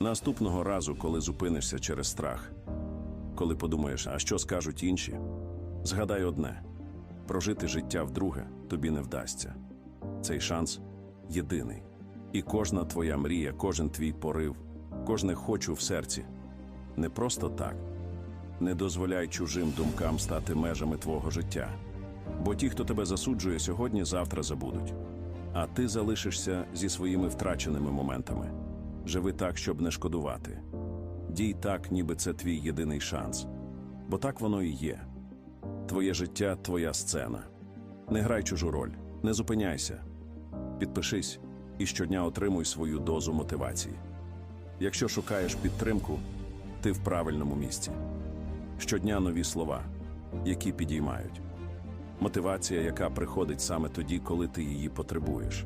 Наступного разу, коли зупинишся через страх, коли подумаєш, а що скажуть інші, згадай одне: прожити життя вдруге тобі не вдасться. Цей шанс єдиний. І кожна твоя мрія, кожен твій порив, кожне хочу в серці не просто так. Не дозволяй чужим думкам стати межами твого життя. Бо ті, хто тебе засуджує сьогодні, завтра забудуть. А ти залишишся зі своїми втраченими моментами. Живи так, щоб не шкодувати. Дій так, ніби це твій єдиний шанс. Бо так воно і є. Твоє життя твоя сцена. Не грай чужу роль, не зупиняйся. Підпишись і щодня отримуй свою дозу мотивації. Якщо шукаєш підтримку, ти в правильному місці. Щодня нові слова, які підіймають. Мотивація, яка приходить саме тоді, коли ти її потребуєш.